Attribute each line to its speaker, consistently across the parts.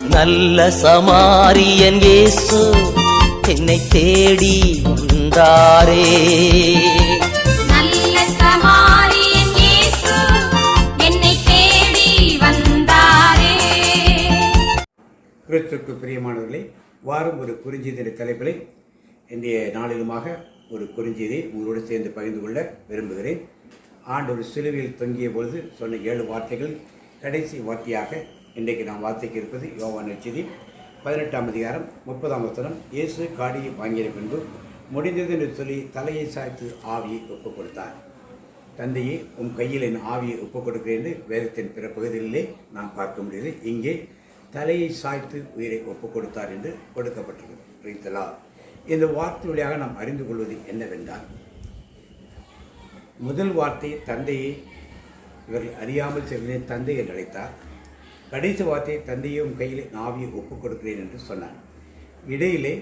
Speaker 1: நல்ல சமாரியன் இயேசு என்னை தேடி வந்தாரே.
Speaker 2: நல்ல சமாரியன் இயேசு என்னை தேடி வந்தாரே.
Speaker 3: கிறிஸ்துக்கு பிரியமானவர்களே வாரம் ஒரு குறிஞ்செய்தி தலைப்பில் இன்றைய நாளிலுமாக ஒரு குறிஞ்செய்தி உங்களோடு சேர்ந்து பகிர்ந்து கொள்ள விரும்புகிறேன். ஆண்டவர் சிலுவையில் தொங்கிய பொழுது சொன்ன ஏழு வார்த்தைகள் கடைசி வார்த்தையாக இன்றைக்கு நாம் வார்த்தைக்கு இருப்பது யோவான் நற்செய்தி பதினெட்டாம் அதிகாரம் முப்பதாம் வசனம். இயேசு காடியை வாங்கிய பின்பு முடிந்தது என்று சொல்லி தலையை சாய்த்து ஆவியை ஒப்புக் கொடுத்தார் தந்தையே உன் கையில் என் ஆவியை ஒப்புக் கொடுக்கிறேன் என்று வேதத்தின் பிற பகுதிகளிலே நாம் பார்க்க முடியுது இங்கே தலையை சாய்த்து உயிரை ஒப்புக் கொடுத்தார் என்று கொடுக்கப்பட்டிருக்கிறது. பிரித்தலா இந்த வார்த்தை வழியாக நாம் அறிந்து கொள்வது என்னவென்றால் முதல் வார்த்தை தந்தையை இவர்கள் அறியாமல் செல்கிறேன் தந்தை என்று அழைத்தார். கடைசி வார்த்தை தந்தையும் கையில் நாவியை ஒப்புக் கொடுக்கிறேன் என்று சொன்னார் இடையிலே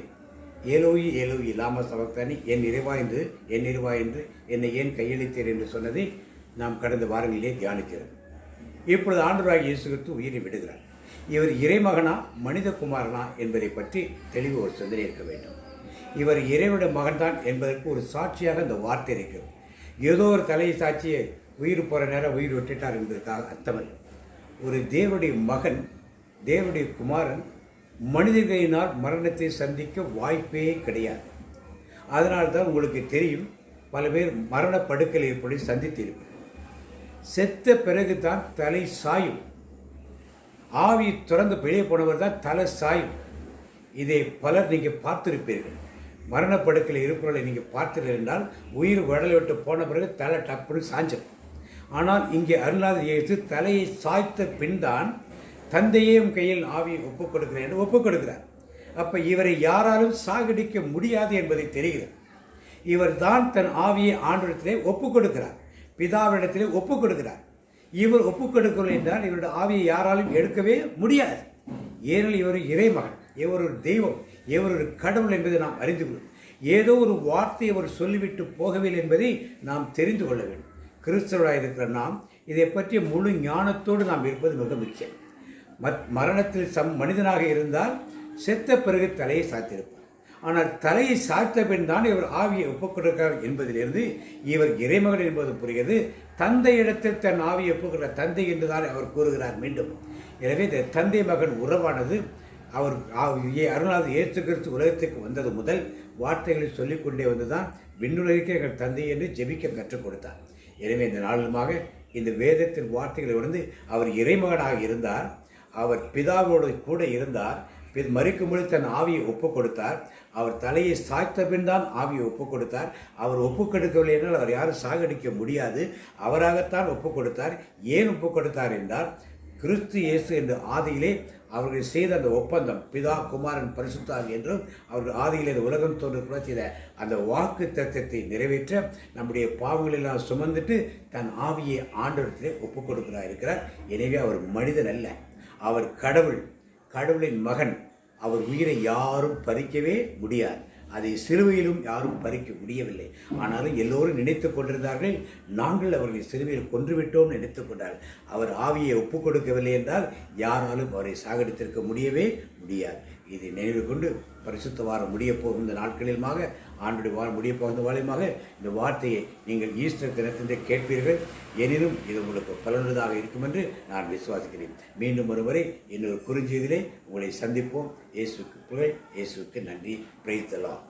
Speaker 3: ஏலோயி ஏலோயி லாம சபக்தானி என் நிறைவா என்று என் நிறைவா என்று என்னை ஏன் கையளித்தீர் என்று சொன்னதை நாம் கடந்த வாரங்களிலே தியானிக்கிறோம் இப்பொழுது ஆண்டவராக இயேசு உயிரை விடுகிறார். இவர் இறைமகனா மனித குமாரனா என்பதை பற்றி தெளிவு ஒரு சிந்தனை இருக்க வேண்டும். இவர் இறைவனுடைய மகன்தான் என்பதற்கு ஒரு சாட்சியாக இந்த வார்த்தை இருக்கிறது. ஏதோ ஒரு தலையை சாட்சியை உயிர் போகிற நேரம் உயிர் விட்டுட்டார் என்பதற்காக அர்த்தமல்ல. ஒரு தேவனுடைய மகன் தேவனுடைய குமாரன் மனிதர்களினால் மரணத்தை சந்திக்க வாய்ப்பே கிடையாது. அதனால்தான் உங்களுக்கு தெரியும் பல பேர் மரண படுக்கலை ஏற்படி சந்தித்திருப்பது செத்த பிறகு தான் தலை சாயும். ஆவி திறந்து வெளியே போனவர் தான் தலை சாயும். இதை பலர் நீங்கள் பார்த்திருப்பீர்கள். மரணப்படுக்கையில் இருப்பவர்களை நீங்கள் பார்த்தீர்கள் என்றால் உயிர் உடலை விட்டு போன பிறகு தலை டப்புன்னு சாஞ்சிடும் ஆனால் இங்கே அருளாத இயேசு தலையை சாய்த்த பின் தான் தந்தையும் கையில் ஆவியை ஒப்புக் கொடுக்கிறேன் என்று ஒப்புக் கொடுக்கிறார் அப்போ இவரை யாராலும் சாகடிக்க முடியாது என்பதை தெரிகிறது. இவர் தான் தன் ஆவியை ஆண்டிடத்திலே ஒப்புக் கொடுக்கிறார் பிதாவிடத்திலே ஒப்புக் கொடுக்கிறார் இவர் ஒப்புக் கொடுக்கவில்லை என்றால் இவருடைய ஆவியை யாராலும் எடுக்கவே முடியாது. ஏனெனில் இவர் இறைமகன் இவர் ஒரு தெய்வம் இவர் ஒரு கடவுள் என்பதை நாம் அறிந்து கொள்ளும் ஏதோ ஒரு வார்த்தையை அவர் சொல்லிவிட்டு போகவில்லை என்பதை நாம் தெரிந்து கொள்ள வேண்டும். கிறிஸ்தவராக இருக்கிற நாம் இதை பற்றிய முழு ஞானத்தோடு நாம் இருப்பது மிக முக்கியம். மத் மரணத்தில் சம் மனிதனாக இருந்தால் செத்த பிறகு தலையை சாத்திருப்பார். ஆனால் தலையை சாய்த்த பின் தான் இவர் ஆவியை ஒப்புக்கொடுக்கிறார் என்பதிலிருந்து இவர் இறைமகன் என்பது புரிகிறது. தந்தை இடத்தில் தன் ஆவியை ஒப்புக்கிற தந்தை என்றுதான் அவர் கூறுகிறார் மீண்டும். எனவே இந்த தந்தை மகன் உறவானது அவர் அருணாவது இயேசு கிறிஸ்து உலகத்துக்கு வந்தது முதல் வார்த்தைகளை சொல்லிக்கொண்டே வந்துதான் விண்ணுலகிற்கு எங்கள் தந்தை என்று ஜெபிக்க கற்றுக் கொடுத்தார். எனவே இந்த நாளுமாக இந்த வேதத்தின் வார்த்தைகளை உணர்ந்து அவர் இறைமகனாக இருந்தார். அவர் பிதாவோடு கூட இருந்தார். பின் மறிக்கும்பொழுது தன் ஆவியை ஒப்புக் கொடுத்தார். அவர் தலையை சாய்த்த பின் தான் ஆவியை ஒப்புக் கொடுத்தார். அவர் ஒப்புக் கொடுக்கவில்லை என்றால் அவர் யாரும் சாகடிக்க முடியாது. அவராகத்தான் ஒப்புக் கொடுத்தார். ஏன் ஒப்புக் கொடுத்தார் என்றால் கிறிஸ்து இயேசு என்ற ஆதியிலே அவர்கள் செய்த அந்த ஒப்பந்தம் பிதா குமாரன் பரிசுத்தார் என்றும் அவர்கள் ஆதியிலே இந்த உலகம் தோன்ற செய்த அந்த வாக்கு தத்துவத்தை நிறைவேற்ற நம்முடைய பாவங்களெல்லாம் சுமந்துட்டு தன் ஆவியை ஆண்டவரத்திலே ஒப்புக் கொடுக்கிறார் இருக்கிறார் எனவே அவர் மனிதன் அல்ல. அவர் கடவுள். கடவுளின் மகன். அவர் உயிரை யாரும் பறிக்கவே முடியாது. அதை சிறுவையிலும் யாரும் பறிக்க முடியவில்லை. ஆனாலும் எல்லோரும் நினைத்து கொண்டிருந்தார்கள் நாங்கள் அவர்களை சிறுவையில் கொன்றுவிட்டோம் நினைத்து கொண்டார்கள். அவர் ஆவியை ஒப்புக் கொடுக்கவில்லை என்றால் யாராலும் அவரை சாகடித்திருக்க முடியவே முடியாது. இதை நினைவு கொண்டு பரிசுத்த வாரம் முடிய போகின்ற நாட்களிலுமாக ஆண்டுடைய வாரம் முடிய போகின்ற வாரமாக இந்த வார்த்தையை நீங்கள் ஈஸ்டர் தினத்திலே கேட்பீர்கள். எனினும் இது உங்களுக்கு பலனுள்ளதாக இருக்கும் என்று நான் விசுவாசிக்கிறேன். மீண்டும் ஒருவரை இன்னொரு குறுஞ்செய்தியிலே உங்களை சந்திப்போம். இயேசுக்கு புகழ் இயேசுக்கு நன்றி. பிரைத்தலாம்